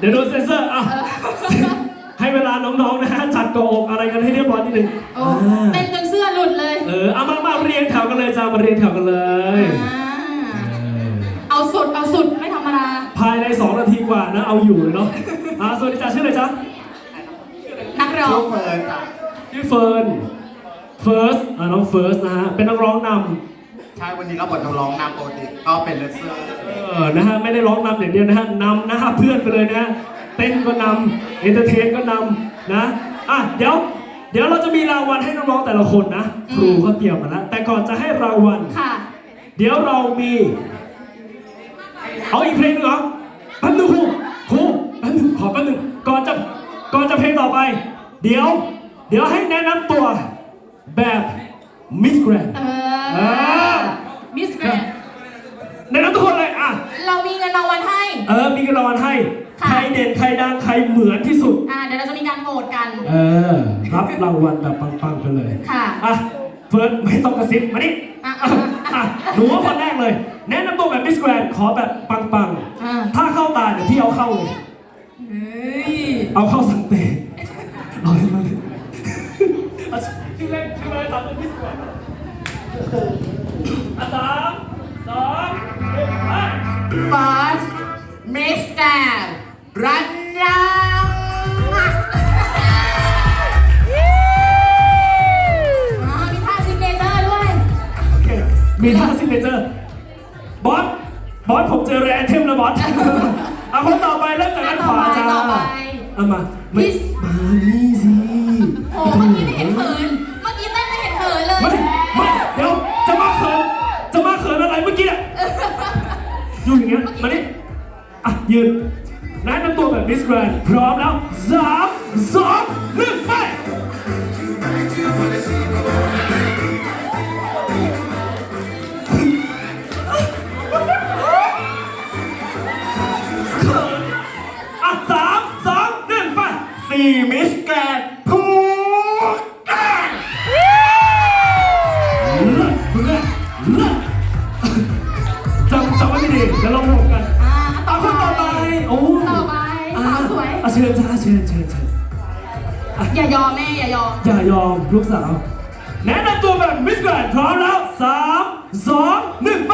ดี๋ยวโดนเซ็นเซอร์อะให้เวลาน้องๆนะฮะจัดกอกอะไรกันให้เรียบร้อยนิดนึงโอ้อ่าเต้นจนเสื้อหลุดเลย เออเอามามาเรียงแถวกันเลยจ้ามาเรียงแถวกันเลย อ่าเอาสุดเอาสุดไม่ธรรมดาภายใน 2 นาทีกว่านะเอาอยู่เลยเนาะอ่าสวัสดีจ้าชื่ออะไรจ๊ะนักร้อชื่งอเฟิร์นจ้ะ ชื่อเฟิร์นเฟิร์สอ่าน้องเฟิร์สนะฮะเป็นนักร้องนำ ใช่วันนี้เราบทนักร้องนำปกติก็เป็นเลเซอร์เออนะฮะไม่ได้ร้องนำอย่างเดียวนะฮะนำหน้าเพื่อนไปเลยนะฮะเต้นก็นำเอนเตอร์เทนก็นำนะอะเดี๋ยว เดี๋ยวเราจะมีรางวัลให้น้องๆแต่ละคนนะ ครูเขาเตรียมมาแล้วแต่ก่อนจะให้รางวัล ค่ะ เดี๋ยวเรามี เอาอีกเพลงหนึงเหรอแป๊บนึงครูครูแป๊บนึงขอแป๊บนึงก่อนจะก่อนจะเพลงต่อไป เดี๋ยว เดี๋ยวให้แนะนำตัวแบบมิสแกรนเอเอออ มิสแกรนแนะนำทุกคนเลยอะ เรามีเงินรางวัลให้ เออ มีกันรางวัลให้ ค่ะ ใครเด่น ใครดัง ใครเหมือนที่สุด อ่าเดี๋ยวเราจะมีการโหวตกัน เออ รับรางวัลแบบปังๆไปเลย ค่ะ อะ เฟิร์สไม่ต้องกระซิบมานี่อะอะ อะหนูว่าคนแรกเลย แนะนำตัวแบบมิสแกรนขอแบบปังอ่าๆถ้าเข้าตาเดี๋ยวพี่เอาเข้าเลย เฮ้ยเอาเข้าสังเตะเอาเลยมาเลยเอาชื่อเล่นชื่ออะไรตามเป็นมิสแกรน อะสามสองหนึ่งไปบอสมิสแกนรันยังอ๋อมีท่าซิกเนเจอร์ด้วย โอเค มีท่าซิกเนเจอร์ บอส บอสผมเจอแรไอเทมแล้วบอส เอาคนต่อไปเริ่มจากด้านขวาจ้าต่อไปเอามาพี่ไม่มานี่สิโอ้เมื่อกี้ไม่เห็นเขิน อยู่อย่างเงี้ยมานี่อะยืนแนะนำตัวแบบมิสแกรนพร้อมแล้วสามสองำจำไว้ไม่ดีเดี๋ยวเราไปพบกันอ่าต่เอาอคนต่อไปไปโอ้ต่อไปสาวสวย อะเชิญจ้าเชิญเชิญเชิญอย่ายอมแม่อย่ายอม อย่ายอมลูกสาว แนะนำตัวแบบมิสแกรนพร้อมแล้วสามสองหนึ่งไป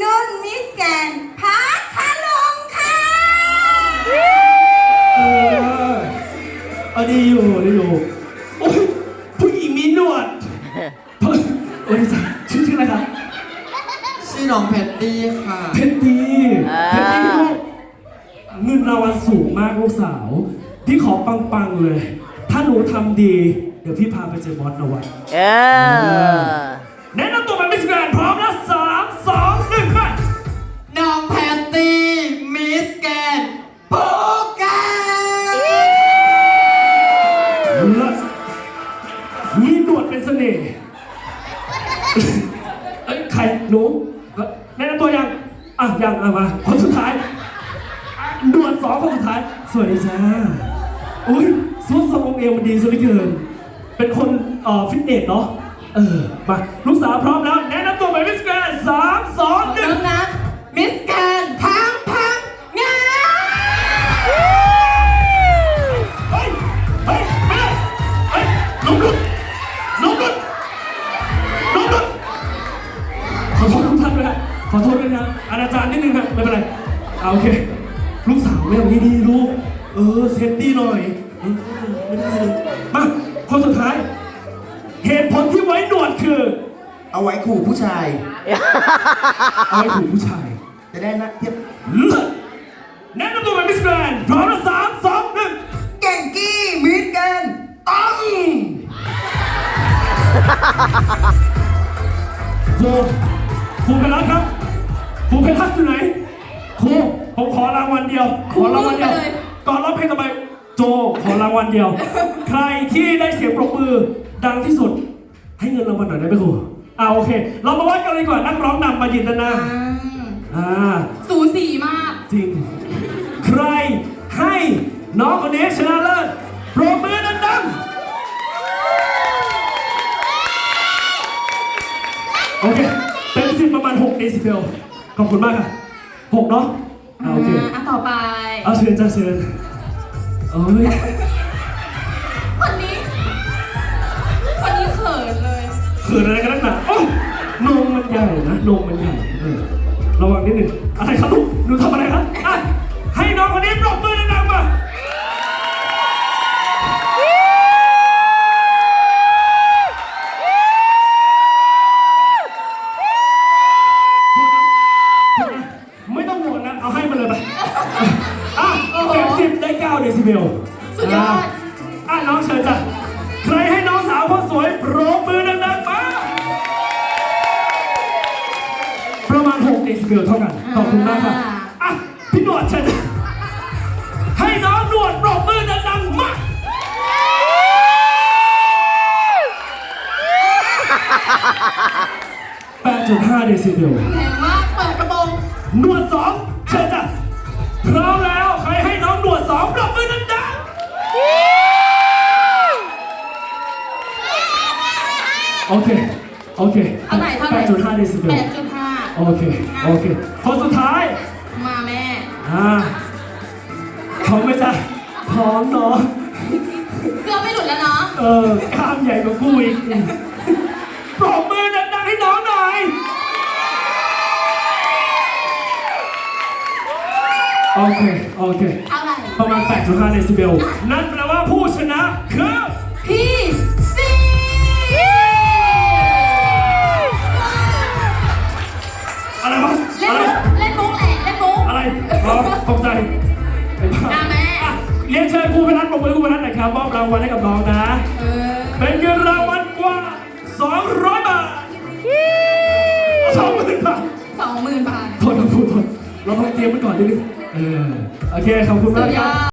นุ่นมิสแกนพัทลุงค่ะเออเอาดีอยู่ดีอยู่โอ้ย ปังๆเลย ถ้าหนูทำดี เดี๋ยวพี่พาไปเจอบอสนวัตเออแนะนำตัวเป็นมิสแกรนพร้อมแล้วสามสองหนึ่งไปน้องแพตตี้มิสแกนโปกาเลิศมีหนวดเป็นเสน่ห์เอ้ยใครหนูก็แนะนำตัวยังอะยังอะมาคนสุดท้ายอะหนวดสองคนสุดท้าย สวัสดีจ้า อุ้ยซุปทรงองค์เอวมันดีซะเหลือเกิน เป็นคนเอ่อฟิตเนสเนาะ เออ มา ลูกสาวพร้อมแล้ว แนะนำตัวเป็นมิสแกรนสามสองหนึ่ง น้องนะมิสแกนพังพังงาเฮ้ย เฮ้ยเฮ้ยเฮ้ยน้องนุ่นน้องนุ่นน้องนุ่นขอโทษทุกท่านด้วยฮะขอโทษด้วยนะอาณาจารย์นิดนึงฮะไม่เป็นไรเอาโอเค ลูกสาวไม่เอาดีๆลูก เออ เซฟตี้หน่อย ขู่ผู้ชาย เอาไว้ถูกผู้ชาย จะได้นะเทียบเลิศแนะนำตัวเป็นมิสแกรนด์พร้อมแล้วสามสองหนึ่งเก่งกี้มิสแกนต้องครูครูเพลัสครับครูเพลัสอยู่ไหนครูผมขอรางวัลเดียว ขอรางวัลเดียว ก่อนร้องเพลงต่อไป โจขอรางวัลเดียว ใครที่ได้เสียงปรบมือดังที่สุด ให้เงินรางวัลหน่อยได้ไหมครู อ่าโอเค เรามาวัดกันเลยดีกว่อนนักร้องนำมายืนด้านหน้าอ่าอ่า สูสีมาก จริง ใครให้น้องคนนี้ชนะเลิศปรบมือดังๆโอเคเต็มสิบประมาณ6เดซิเบลขอบคุณมากค่ะ6เนาะอ่าโอเคอ่าต่อไป เอาเชิญจ้าเชิญโอ้ย เขินอะไรกันนักหนาโอ้ยนมมันใหญ่นะนมมันใหญ่เออระวังนิดหนึ่งอะไรครับลูกหนูทำอะไรครับอะ เดซิเบลเท่ากันขอบคุณมากครับอะพี่หนวดเชิญจ้ะให้น้องหนวดปรบมือดังๆมา8.5เดซิเบลแรงมากเปิดกระโปรงหนวดสองเชิญจ้ะพร้อมแล้วใครให้น้องหนวดสองปรบมือดังๆโอเค โอเคเท่าไหร่เท่าไหร่8.5เดซิเบลแปดจุดห้า โอเค โอเค คนสุดท้าย มาแม่ อ่าพร้อมไหมจ๊ะพร้อมเนาะ เกือบไม่หลุดแล้วเนาะ เออกล้ามใหญ่กว่ากูอีกปรบมือดังๆให้น้องหน่อย โอเค โอเค เอาไหร่ประมาณ8.5เดซิเบล นั่นแปลว่าผู้ชนะคือ พี่ ล่นอะไรมุกเล่นมุกแหละเล่นมุกอะไรอ๋อตกใจไอ้บ้าอะแม่อะเรียนเชิญครูพนัทปรบมือครูพนัทหน่อยครับมอบรางวัลให้กับน้องนะ เออเป็นเงินรางวัลกว่า 200 บาทสองหมื่นบาทสองหมื่นบาทโทษครับครูโทษเราต้องเตรียมไว้ก่อนนิดนึงเออ โอเค ขอบคุณสุมากดคยรัอบ ด